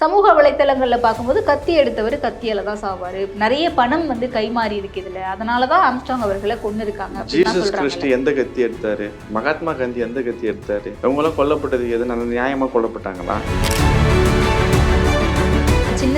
சமூக வலைத்தளங்கள்ல பார்க்கும்போது கத்தி எடுத்தவர் கத்தியால தான் சாவாரு. நிறைய பணம் வந்து கைமாறி இருக்கு இதுல. அதனாலதான் ஆம்ஸ்டாங் அவர்களை கொண்டு இருக்காங்க ஜீசஸ் கிறிஸ்ட் எந்த கத்தி எடுத்தாரு? மகாத்மா காந்தி எந்த கத்தி எடுத்தாரு? அவங்களாம் கொல்லப்பட்டது எது? நல்ல நியாயமா கொல்லப்பட்டாங்களா?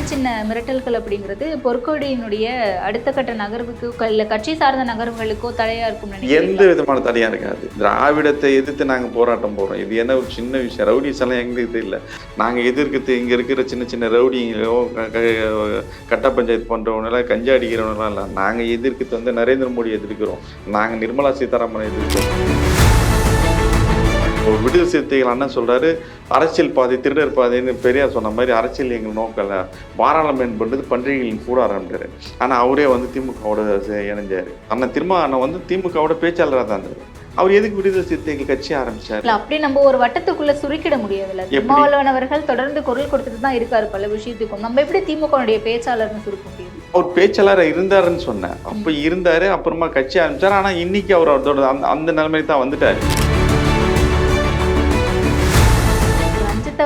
சின்ன சின்ன மிரட்டல்கள் அப்படிங்கிறது பொற்கொடியினுடைய அடுத்த கட்ட நகர்வுக்கு இல்ல கட்சி சார்ந்த நகர்வுகளுக்கோ தடையா இருக்கும் எந்த விதமான தடையா இருக்காது. திராவிடத்தை எதிர்த்து நாங்க போராட்டம் போறோம். இது என்ன ஒரு சின்ன விஷயம்? ரவுடிஸ் எல்லாம் எங்களுக்கு இல்லை. நாங்க எதிர்க்கிறது இங்க இருக்கிற சின்ன சின்ன ரவுடிங்களோ க- கட்ட பஞ்சாயத்து பண்றவங்களாம் கஞ்சா அடிக்கிறவனெல்லாம் இல்லை. நாங்க எதிர்க்கிறது வந்து நரேந்திர மோடி எதிர்க்கிறோம். நாங்க நிர்மலா சீதாராமன் எதிர்க்கிறோம். விடுதலை சிறுத்தைகள் அண்ணன் சொல்றாரு அரசியல் பாதை திருடர் பாதைன்னு பெரியார் சொன்ன மாதிரி அரசியல் எங்கள் நோக்கல பாராளுமன்றம் பண்ணுறது பன்றிகளின் கூட ஆரம்பிட்டாரு ஆனா அவரே வந்து திமுகவோட இணைஞ்சாரு. அண்ணன் திரும்ப அண்ணன் வந்து திமுகவோட பேச்சாளராக தான் இருந்தாரு. அவர் எதுக்கு விடுதலை சிறுத்தைகள் கட்சி ஆரம்பிச்சாரு? இல்ல அப்படி நம்ம ஒரு வட்டத்துக்குள்ள சுருக்கிட முடியாதுல்ல. எப்படி? திருமாவளவன் அவர்கள் தொடர்ந்து குரல் கொடுத்துட்டு தான் இருக்காரு பல விஷயத்துக்கும். நம்ம எப்படி திமுகவுடைய பேச்சாளர்னு சுருக்க முடியும்? அவர் பேச்சாளராக இருந்தாருன்னு சொன்னேன். அப்போ இருந்தாரு அப்புறமா கட்சி ஆரம்பிச்சாரு. ஆனா இன்னைக்கு அவர் அதோட அந்த அந்த நிலைமைக்கு தான் வந்துட்டாரு.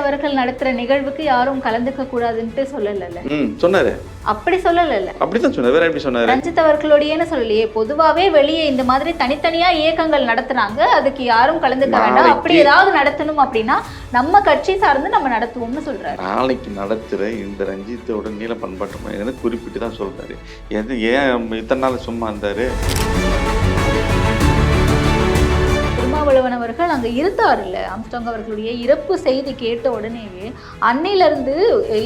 அவர்கள் நடத்துற நிகழ்வுக்கு யாரும் கலந்துக்க கூடாதுன்ட்டு சொல்லல சொன்னாரு. அப்படி சொல்லல அப்படித்தான் சொன்னாரு. வேற எப்படி சொன்னாரு? ரஞ்சித் அவர்களுடையன்னு சொல்லலையே. பொதுவாவே வெளியே இந்த மாதிரி தனித்தனியா இயக்கங்கள் நடத்துனாங்க அதுக்கு யாரும் கலந்துக்க வேண்டாம். அப்படி ஏதாவது நடத்தணும் அப்படின்னா நம்ம கட்சி சார்ந்து நம்ம நடத்துவோம்னு சொல்றாரு. நாளைக்கு நடத்துகிற இந்த ரஞ்சித்தோட நீல பண்பாட்டு குறிப்பிட்டு தான் சொல்றாரு. எது ஏன் இத்தனை நாள் சும்மா இருந்தாரு? திருமாவளவன் அவர்கள் இருந்தார் இல்லை ஆம்ஸ்டாங் அவர்களுடைய இறப்பு செய்தி கேட்ட உடனேயே அன்னையிலிருந்து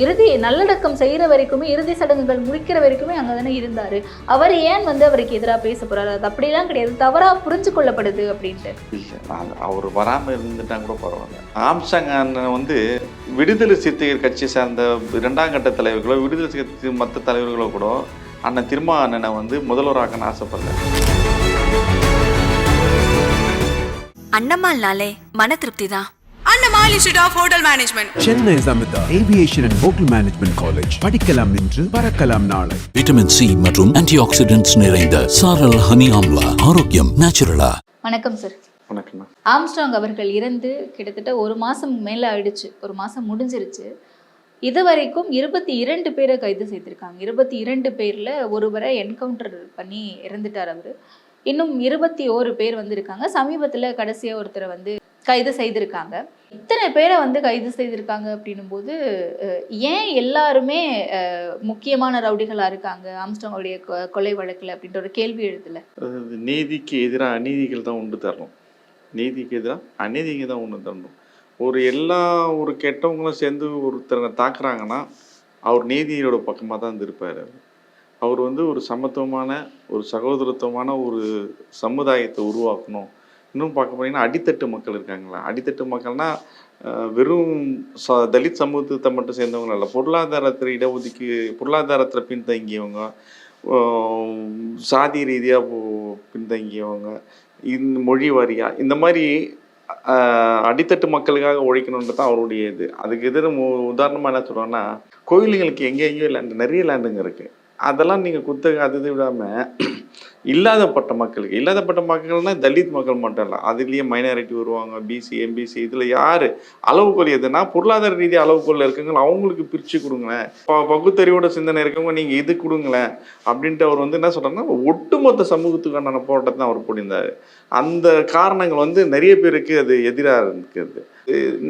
இறுதி நல்லடக்கம் செய்கிற வரைக்குமே இறுதி சடங்குகள் முடிக்கிற வரைக்குமே அங்கே தானே இருந்தார். அவர் ஏன் வந்து அவருக்கு எதிராக பேச போகிறார் அது அப்படிலாம் கிடையாது. தவறாக புரிஞ்சு கொள்ளப்படுது அப்படின்ட்டு. அவர் வராமல் இருந்துட்டா கூட பரவாயில்ல. ஆம்சாங் அண்ணன் வந்து விடுதலை சிறுத்தைகள் கட்சி சார்ந்த இரண்டாம் கட்ட தலைவர்களோ விடுதலை சிறுத்தை மற்ற தலைவர்களோ கூட அண்ணன் திருமா அண்ணனை வந்து முதல்வராக்கன்னு ஆசைப்படல அண்ணம்மாள்னாலே மன திருப்தி தான் Annamal institute of hotel management Chennai Samitha aviation and hotel management college படிக்கலாம் இன்று பறக்கலாம் நாளை. விட்டமின் சி மற்றும் ஆன்டி ஆக்சிடென்ட்ஸ் நிறைந்த சாரல் ஹனி ஆம்லா. ஆரோக்கியம் நேச்சுரலா வணக்கம் சார் வணக்கம்ண்ணா ஆம்ஸ்ட்ராங் அவர்கள் இறந்து கிட்டத்தட்ட ஒரு மாதம் மேலே ஆயிடுச்சு. ஒரு மாதம் முடிஞ்சிருச்சு. இது வரைக்கும் இருபத்தி இரண்டு பேரை கைது செய்திருக்காங்க. இருபத்தி இரண்டு பேரில் ஒருவரை என்கவுண்டர் பண்ணி இறந்துட்டார் அவர். இன்னும் இருபத்தி ஓரு பேர் வந்திருக்காங்க. சமீபத்தில் கடைசியாக ஒருத்தரை வந்து கைது செய்திருக்காங்க. இத்தனை பேரை வந்து கைது செய்திருக்காங்க அப்படின்னும் போது அஹ், ஏன் எல்லாருமே அஹ், முக்கியமான ரவுடிகளாக இருக்காங்க? ஆம்ஸ்ட்ராங்கோடைய கொ- கொலை வழக்கில் அப்படின்ற ஒரு கேள்வி எழுதல. நீதிக்கு எதிராக அநீதிகள் தான் உண்டு தரணும். நீதிக்கு எதிராக அநீதிகள் தான் ஒன்று தரணும். ஒரு எல்லா ஒரு கெட்டவங்களும் சேர்ந்து ஒருத்தரை தாக்குறாங்கன்னா அவர் நீதியோட பக்கமாக தான் இருந்திருப்பார். அவர் அவர் வந்து ஒரு சமத்துவமான ஒரு சகோதரத்துவமான ஒரு சமுதாயத்தை உருவாக்கணும். இன்னும் பார்க்க போனீங்கன்னா அடித்தட்டு மக்கள் இருக்காங்களா? அடித்தட்டு மக்கள்னா வெறும் ச தலித் சமூகத்தை மட்டும் சேர்ந்தவங்க இல்லை பொருளாதாரத்தில் இடஒதுக்கி பொருளாதாரத்தில் பின்தங்கியவங்க சாதி ரீதியாக பின்தங்கியவங்க இந்த மொழி வாரியாக இந்த மாதிரி அடித்தட்டு மக்களுக்காக உழைக்கணுன்றது தான் அவருடைய இது. அதுக்கு எதிர உதாரணமாக என்ன சொல்கிறோன்னா கோயிலுங்களுக்கு எங்கே எங்கேயோ லேண்டு நிறைய லேண்டுங்க இருக்குது அதெல்லாம் நீங்கள் குத்தகை அது இது விடாமல் இல்லாதப்பட்ட மக்களுக்கு இல்லாதப்பட்ட மக்கள்னால் தலித் மக்கள் மட்டும் இல்லை அதுலேயே மைனாரிட்டி வருவாங்க பிசி எம்பிசி இதில் யார்? அளவுகோல் எதுனா பொருளாதார ரீதியாக அளவுகோல் இருக்கவங்க அவங்களுக்கு பிரித்து கொடுங்களேன். ப- பகுத்தறிவோட சிந்தனை இருக்கவங்க நீங்கள் இது கொடுங்களேன் அப்படின்ட்டு அவர் வந்து என்ன சொல்கிறாருன்னா ஒட்டுமொத்த சமூகத்துக்கான போராட்டத்தை தான் அவர் புரிந்தார். அந்த காரணங்கள் வந்து நிறைய பேருக்கு அது எதிராக இருக்குது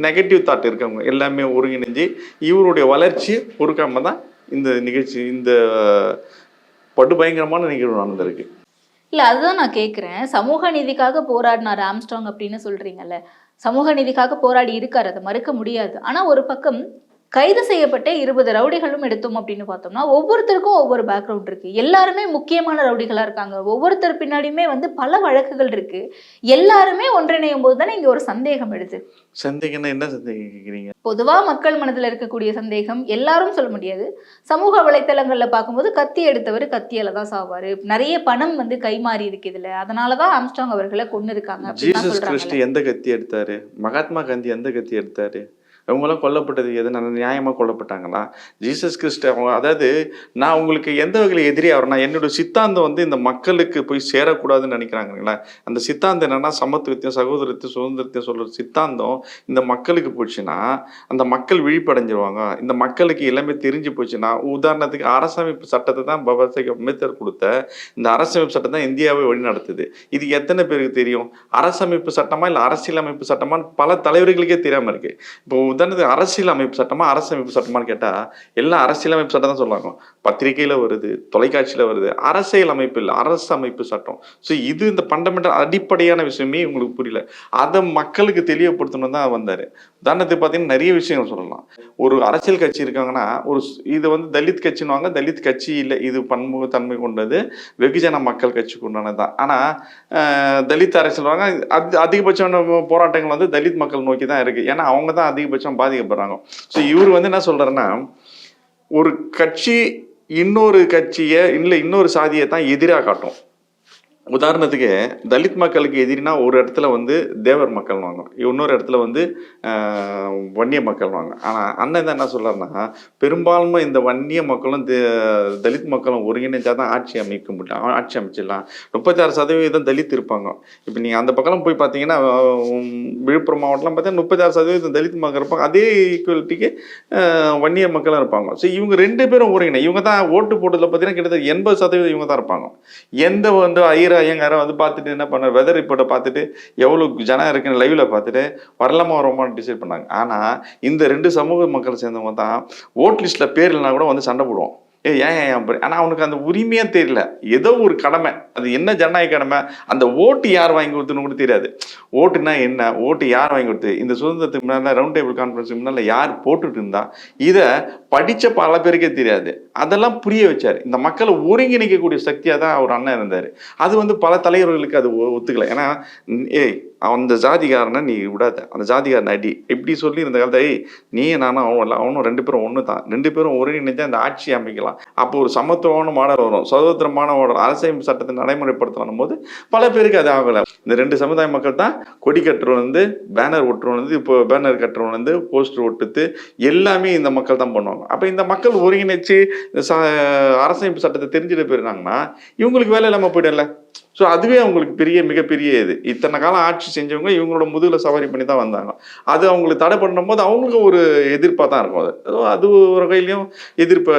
நெகட்டிவ் தாட் இருக்கவங்க எல்லாமே ஒருங்கிணைஞ்சு இவருடைய வளர்ச்சியை பொறுக்காம தான் இந்த நிகழ்ச்சி இந்த படுபயங்கரமான நிகழ்வு நடந்திருக்கு இல்ல அதுதான் நான் கேட்குறேன் சமூக நீதிக்காக போராடினார் ஆம்ஸ்ட்ராங் அப்படின்னு சொல்றீங்கல்ல. சமூக நீதிக்காக போராடி இருக்கார் அதை மறுக்க முடியாது. ஆனா ஒரு பக்கம் கைது செய்யப்பட்ட இருபது ரவுடிகளும் எடுத்தோம் அப்படின்னு பார்த்தோம்னா ஒவ்வொருத்தருக்கும் ஒவ்வொரு பேக்ரவுண்ட் இருக்கு. எல்லாருமே முக்கியமான ரவுடிகளா இருக்காங்க. ஒவ்வொருத்தர் பின்னாடியுமே வந்து பல வழக்குகள் இருக்கு. எல்லாருமே ஒன்றிணையும் போது தானே இங்க ஒரு சந்தேகம் எழுது. சந்தேகம்னா என்ன சந்தேகம் கேட்குறீங்க பொதுவா மக்கள் மனதுல இருக்கக்கூடிய சந்தேகம் எல்லாரும் சொல்ல முடியாது. சமூக வலைத்தளங்கள்ல பார்க்கும்போது கத்தி எடுத்தவர் கத்தியால தான் சாவாரு. நிறைய பணம் வந்து கைமாறி இருக்கு இதுல. அதனாலதான் ஆம்ஸ்ட்ராங் அவர்களை கொண்டு இருக்காங்க எந்த கத்தி எடுத்தாரு? மகாத்மா காந்தி எந்த கத்தி எடுத்தாரு? இவங்களாம் கொல்லப்பட்டது எதுனா நியாயமாக கொல்லப்பட்டாங்களா? ஜீசஸ் கிறிஸ்ட் அவங்க அதாவது நான் உங்களுக்கு எந்த வகையில் எதிரி ஆகிறேன்னா என்னோட சித்தாந்தம் வந்து இந்த மக்களுக்கு போய் சேரக்கூடாதுன்னு நினைக்கிறாங்களா அந்த சித்தாந்தம் என்னென்னா சமத்துவத்தையும் சகோதரத்தையும் சுதந்திரத்தையும் சொல்கிற சித்தாந்தம் இந்த மக்களுக்கு போச்சுன்னா அந்த மக்கள் விழிப்படைஞ்சிருவாங்க. இந்த மக்களுக்கு எல்லாமே தெரிஞ்சு போச்சுன்னா உதாரணத்துக்கு அரசமைப்பு சட்டத்தை தான் பாபா சாஹேப் அம்பேத்கர் கொடுத்த. இந்த அரசமைப்பு சட்டம் தான் இந்தியாவை வழி நடத்துது இது எத்தனை பேருக்கு தெரியும்? அரசமைப்பு சட்டமா இல்லை அரசியலமைப்பு சட்டமான்னு பல தலைவர்களுக்கே தெரியாமல் இருக்குது இப்போ உதாரணத்துக்கு அரசியல் அமைப்பு சட்டமா அரசமைப்பு சட்டமான்னு கேட்டால் எல்லாம் அரசியலமைப்பு சட்டம் தான் சொல்லுவாங்க. பத்திரிகையில் வருது தொலைக்காட்சியில் வருது. அரசியல் அமைப்பு இல்லை அரசு அமைப்பு சட்டம். ஸோ இது இந்த ஃபண்டமெண்டல் அடிப்படையான விஷயமே உங்களுக்கு புரியல. அதை மக்களுக்கு தெளிவுபடுத்தணும் தான் வந்தார். உதாரணத்துக்கு பார்த்தீங்கன்னா நிறைய விஷயங்கள் சொல்லலாம். ஒரு அரசியல் கட்சி இருக்காங்கன்னா ஒரு இது வந்து தலித் கட்சின்னுவாங்க. தலித் கட்சி இல்லை இது பன்முகத்தன்மை கொண்டது. வெகுஜன மக்கள் கட்சிக்கு உண்டானது தான். ஆனால் தலித் அரசியல் வாங்க அது அதிகபட்சமான போராட்டங்கள் வந்து தலித் மக்கள் நோக்கி தான் இருக்குது ஏன்னா அவங்க தான் அதிகபட்சம் பாதிக்கப்படுறாங்க. ஸோ இவர் வந்து என்ன சொல்றாருன்னா ஒரு கட்சி இன்னொரு கட்சியை இல்லை இன்னொரு சாதியை தான் எதிராக காட்டும். உதாரணத்துக்கு தலித் மக்களுக்கு எதிரினா ஒரு இடத்துல வந்து தேவர் மக்கள் வாங்க இன்னொரு இடத்துல வந்து வன்னிய மக்கள் வாங்க ஆனால் அண்ணன் தான் என்ன சொல்றாருன்னா பெரும்பாலும் இந்த வன்னிய மக்களும் தே- தலித் மக்களும் ஒருங்கிணைஞ்சா தான் ஆட்சி அமைக்க முடியும். ஆட்சி அமைச்சிடலாம். முப்பத்தாறு சதவீதம் தலித் இருப்பாங்க. இப்போ நீங்கள் அந்த பக்கம் போய் பார்த்தீங்கன்னா விழுப்புரம் மாவட்டம்லாம் பார்த்தீங்கன்னா முப்பத்தாறு சதவீதம் தலித் மக்கள் இருப்பாங்க. அதே ஈக்குவலிட்டிக்கு வன்னிய மக்களும் இருப்பாங்க. ஸோ இவங்க ரெண்டு பேரும் ஒருங்கிணை. இவங்க தான் ஓட்டு போட்டதில் பார்த்தீங்கன்னா கிட்டத்தட்ட எண்பது சதவீதம் இவங்க தான் இருப்பாங்க. எந்த வந்து ஐயர் ஐயங்கார வந்து பார்த்துட்டு என்ன பண்ண வெதர் ரிப்போர்ட்டை பார்த்துட்டு எவ்வளோ ஜனம் இருக்குன்னு லைவ்ல பார்த்துட்டு வரலாமா வரமான்னு டிசைட் பண்ணாங்க. ஆனால் இந்த ரெண்டு சமூக மக்கள் சேர்ந்தவங்க தான் ஓட் லிஸ்ட்டில் பேர் இல்லைனா கூட வந்து சண்டை போடுவோம் ஏ ஏன் ஏன் அப்படி? ஆனால் அவனுக்கு அந்த உரிமையே தெரியல. ஏதோ ஒரு கடமை. அது என்ன ஜனநாயக கடமை? அந்த ஓட்டு யார் வாங்கி கொடுத்துன்னு கூட தெரியாது. ஓட்டுனா என்ன? ஓட்டு யார் வாங்கி கொடுத்து இந்த சுதந்திரத்துக்கு முன்னால் ரவுண்ட் டேபிள் கான்ஃபரன்ஸுக்கு முன்னால் யார் போட்டுட்டு இருந்தா இதை படித்த பல பேருக்கே தெரியாது. அதெல்லாம் புரிய வச்சார். இந்த மக்களை ஒருங்கிணைக்கக்கூடிய சக்தியாக தான் அவர் அண்ணன் இருந்தார். அது வந்து பல தலைவர்களுக்கு அது ஒ- ஏன்னா ஏய் அந்த ஜாதிகாரனை நீ விடாத. அந்த ஜாதிகாரன் அடி. இப்படி சொல்லி இந்த காலத்தை ஏய் நீ நானும் அவனும் இல்லை அவனும் ரெண்டு பேரும் ஒன்று தான். ரெண்டு பேரும் ஒருங்கிணைஞ்சா அந்த ஆட்சி அமைக்கலாம். அப்போ ஒரு சமத்துவமான மாடல் வரும். சுதந்திரமான மாடல். அரசியல் சட்டத்தை நடைமுறைப்படுத்தணும் போது பல பேருக்கு அது ஆகலை. இந்த ரெண்டு சமுதாய மக்கள் தான் கொடி கட்டுறவன் வந்து பேனர் ஒட்டுறவன் வந்து இப்போ பேனர் கட்டுறவன் வந்து போஸ்டர் ஒட்டுத்து எல்லாமே இந்த மக்கள் தான் பண்ணுவாங்க. அப்போ இந்த மக்கள் ஒருங்கிணைச்சு அரசமைப்பு சட்டத்தை தெரிஞ்சுட்டு போயிருந்தாங்கன்னா இவங்களுக்கு வேலை இல்லாமல் போயிடல ஸோ அதுவே அவங்களுக்கு பெரிய மிகப்பெரிய இது. இத்தனை காலம் ஆட்சி செஞ்சவங்க இவங்களோட முதுகில் சவாரி பண்ணி தான் வந்தாங்க. அது அவங்களுக்கு தடை பண்ணும்போது அவங்களுக்கு ஒரு எதிர்ப்பாக தான் இருக்கும் அது. அது ஒரு வகையிலையும் எதிர்ப்பை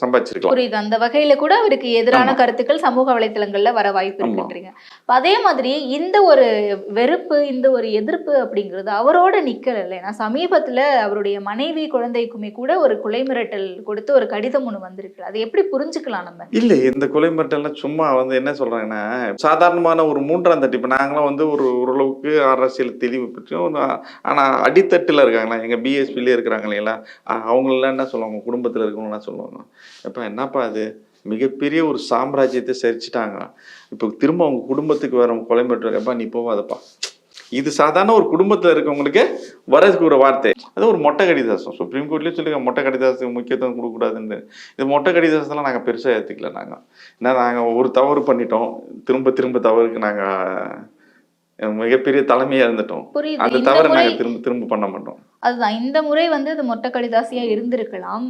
சம்பாதிச்சிருக்கலாம். புரியுது. அந்த வகையில கூட அவருக்கு எதிரான. கருத்துக்கள் சமூக வலைத்தளங்கள்ல வர வாய்ப்பு. இருக்குன்றீங்க அதே மாதிரி இந்த ஒரு வெறுப்பு இந்த ஒரு எதிர்ப்பு அப்படிங்கிறது அவரோட நிக்கல ஏன்னா சமீபத்துல அவருடைய மனைவி குழந்தைக்குமே கூட ஒரு கொலை மிரட்டல் கொடுத்து ஒரு கடிதம் ஒண்ணு வந்திருக்கு அதை எப்படி புரிஞ்சுக்கலாம் நம்ம? இல்லை இந்த கொலை மிரட்டல்லாம் சும்மா வந்து என்ன என்ன சொல்கிறாங்கன்னா சாதாரணமான ஒரு மூன்றாம் தட்டு. இப்போ நாங்களாம் வந்து ஒரு ஓரளவுக்கு அரசியல் தெளிவு பற்றியும் ஆனால் அடித்தட்டில் இருக்காங்களா? எங்கள் பிஎஸ்பிலே இருக்கிறாங்க இல்லைங்களா? என்ன சொல்லுவாங்க? குடும்பத்தில் இருக்கவங்கலாம் சொல்லுவாங்க? இப்போ என்னப்பா அது மிகப்பெரிய ஒரு சாம்ராஜ்யத்தை சரிச்சிட்டாங்க இப்போ திரும்ப அவங்க குடும்பத்துக்கு வர கொலை எப்பா நீ போவாதப்பா இது சாதாரண ஒரு குடும்பத்தில் இருக்கவங்களுக்கு வரதுக்கு ஒரு வார்த்தை. அது ஒரு மொட்டை கடிதாசம். சுப்ரீம் கோர்ட்லேயே சொல்லுங்க மொட்டை கடிதாசத்துக்கு முக்கியத்துவம் கொடுக்கக்கூடாதுன்னு. இது மொட்டை கடிதாசத்தெல்லாம் நாங்கள் பெருசாக ஏற்றுக்கல நாங்கள் ஏன்னா நாங்கள் ஒரு தவறு பண்ணிட்டோம். திரும்ப திரும்ப தவறுக்கு நாங்கள் மிகப்பெரிய தலைமையாக இருந்துட்டோம். அந்த தவறை நாங்கள் திரும்ப திரும்ப பண்ண மாட்டோம். அதுதான். இந்த முறை வந்து அது மொட்டை கடிதாசியா இருந்திருக்கலாம்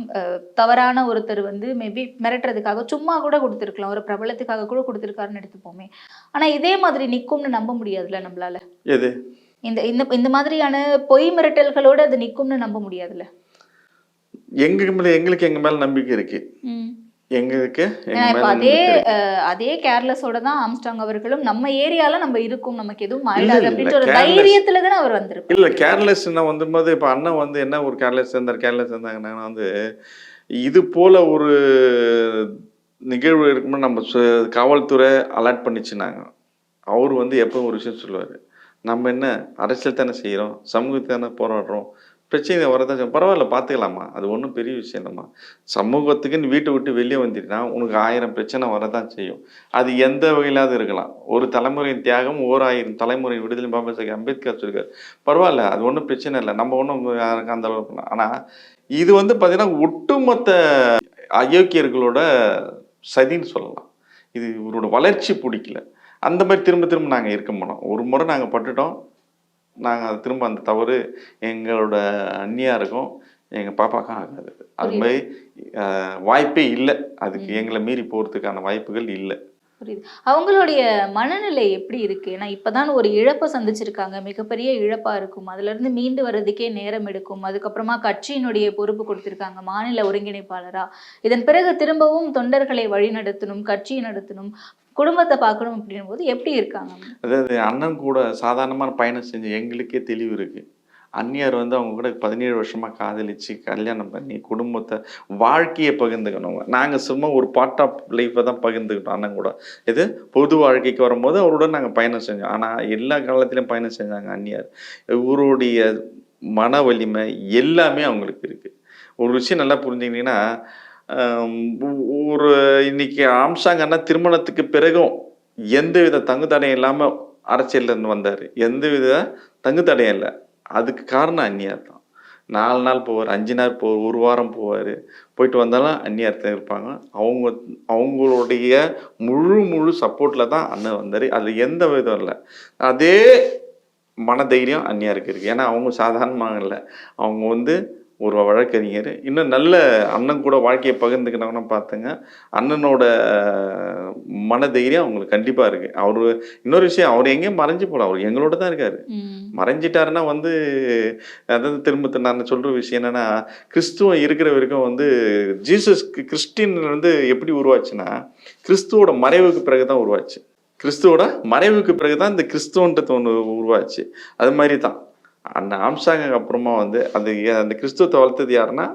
தவறான ஒருத்தர் வந்து மேபி மிரட்டுறதுக்காக சும்மா கூட கொடுத்துருக்கலாம். ஒரு பிரபலத்துக்காக கூட கொடுத்துருக்காருன்னு எடுத்துப்போமே. ஆனா இதே மாதிரி நிக்கும்னு நம்ப முடியாதுல்ல நம்மளால எது? இந்த இந்த இந்த மாதிரியான பொய் மிரட்டல்களோட அது நிக்கும்னு நம்ப முடியாதுல்ல? எங்க மேல எங்களுக்கு எங்க மேல நம்பிக்கை இருக்கு. எங்களுக்கு அதே அதே கேர்லெஸோட தான் ஆம்ஸ்டாங் அவர்களும் நம்ம ஏரியால நம்ம இருக்கோம் நமக்கு எதுவும் ஆயிடாது அப்படின்ற ஒரு. தைரியத்துல தானே அவர் வந்திருப்பார். இல்ல கேர்லெஸ் நான் வந்தும்போது இப்ப அண்ணன் வந்து என்ன ஒரு கேர்லெஸ் இருந்தார் கேர்லெஸ் இருந்தாங்கன்னா வந்து இது போல ஒரு நிகழ்வு இருக்கும்போது நம்ம காவல்துறை அலர்ட் பண்ணிச்சுனாங்க. அவர் வந்து எப்போ ஒரு விஷயம் சொல்லுவார். நம்ம என்ன அரசியல் தானே செய்கிறோம் சமூகத்தை தானே போராடுறோம் பிரச்சனை வரதான் செய்யும். பரவாயில்ல பார்த்துக்கலாமா அது ஒன்றும் பெரிய விஷயம் இல்லைம்மா. சமூகத்துக்குன்னு வீட்டை விட்டு வெளியே வந்துட்டினா உனக்கு ஆயிரம் பிரச்சனை வரதான் செய்யும். அது எந்த வகையிலாவது இருக்கலாம். ஒரு தலைமுறையின் தியாகம் ஓர் ஆயிரம் தலைமுறை விடுதலை பாபா சாஹி அம்பேத்கர் சொல்லியிருக்காரு. பரவாயில்ல அது ஒன்றும் பிரச்சனை இல்லை. நம்ம ஒன்றும் யாருக்கும் அந்த அளவுக்கு ஆனால் இது வந்து பார்த்தீங்கன்னா ஒட்டுமொத்த அயோக்கியர்களோட சதின்னு சொல்லலாம். இது இவரோட வளர்ச்சி பிடிக்கல. அந்த மாதிரி திரும்ப திரும்ப நாங்கள் இருக்க மாட்டோம். ஒரு முறை நாங்கள் பட்டுட்டோம். நாங்கள் அது திரும்ப அந்த தவறு எங்களோட அண்ணியாருக்கும் எங்கள் பாப்பாக்கும் ஆகாது. அது மாதிரி வாய்ப்பே இல்லை. அதுக்கு எங்களை மீறி போகிறதுக்கான வாய்ப்புகள் இல்லை. புரியுது. அவங்களுடைய மனநிலை எப்படி இருக்கு? ஏன்னா இப்பதான் ஒரு இழப்பை சந்திச்சிருக்காங்க. மிகப்பெரிய இழப்பா இருக்கும். அதுல இருந்து மீண்டு வர்றதுக்கே நேரம் எடுக்கும். அதுக்கப்புறமா கட்சியினுடைய பொறுப்பு கொடுத்திருக்காங்க. மாநில ஒருங்கிணைப்பாளரா. இதன் பிறகு திரும்பவும் தொண்டர்களை வழி நடத்தணும் கட்சியை நடத்தணும். குடும்பத்தை பார்க்கணும் அப்படின்னும் போது எப்படி இருக்காங்க? அதாவது அண்ணன் கூட சாதாரணமான பயணம் செஞ்சு எங்களுக்கே தெளிவு இருக்கு. அந்நியார் வந்து அவங்க கூட பதினேழு வருஷமா காதலிச்சு கல்யாணம் பண்ணி குடும்பத்தை வாழ்க்கையை பகிர்ந்துக்கணும் நாங்கள் சும்மா ஒரு பார்ட் ஆஃப் லைஃப்பை தான் பகிர்ந்துக்கிட்டோம் அண்ணன் கூட. இது பொது வாழ்க்கைக்கு வரும்போது அவரோட நாங்கள் பயணம் செஞ்சோம். ஆனால் எல்லா காலத்திலையும் பயணம் செஞ்சாங்க அந்நியார். இவருடைய மன வலிமை எல்லாமே அவங்களுக்கு இருக்குது ஒரு விஷயம் நல்லா புரிஞ்சுக்கிட்டீங்கன்னா ஒரு இன்னைக்கு ஆம்சாங்கன்னா திருமணத்துக்கு பிறகும் எந்த வித தங்கு தடையும் இல்லாமல் அரசியல்ல இருந்து வந்தார். எந்த வித தங்கு தடையும் இல்லை. அதுக்கு காரணம் அந்நியார் தான். நாலு நாள் போவார் அஞ்சு நாள் போவார் ஒரு வாரம் போவார். போயிட்டு வந்தாலும் அந்நியார் தான் இருப்பாங்க. அவங்க அவங்களுடைய முழு முழு சப்போர்ட்டில் தான் அண்ணன் வந்தார். அது எந்த விதம் இல்லை. அதே மனதைரியம் அந்நியாருக்கு இருக்குது ஏன்னா அவங்க சாதாரணமாக இல்லை அவங்க வந்து ஒரு வழக்கறிஞர். இன்னும் நல்ல அண்ணன் கூட வாழ்க்கையை பகிர்ந்துக்கினவன பார்த்துங்க. அண்ணனோட மனதைரியம் அவங்களுக்கு கண்டிப்பாக இருக்குது அவர் இன்னொரு விஷயம் அவர் எங்கேயும் மறைஞ்சு போகல. அவர் எங்களோட தான் இருக்காரு. மறைஞ்சிட்டாருன்னா வந்து அதாவது திரும்ப நான் சொல்ற விஷயம் என்னன்னா கிறிஸ்துவம் இருக்கிற வரைக்கும் வந்து ஜீசஸ் கிறிஸ்டின் வந்து எப்படி உருவாச்சுன்னா கிறிஸ்துவோட மறைவுக்கு பிறகுதான் உருவாச்சு. கிறிஸ்துவோட மறைவுக்கு பிறகுதான் இந்த கிறிஸ்துவன்றது ஒன்று உருவாச்சு. அது மாதிரி தான். அந்த ஆம்சாங்க அப்புறமா வந்து அந்த அந்த கிறிஸ்துவத்தை வளர்த்தது யாருன்னா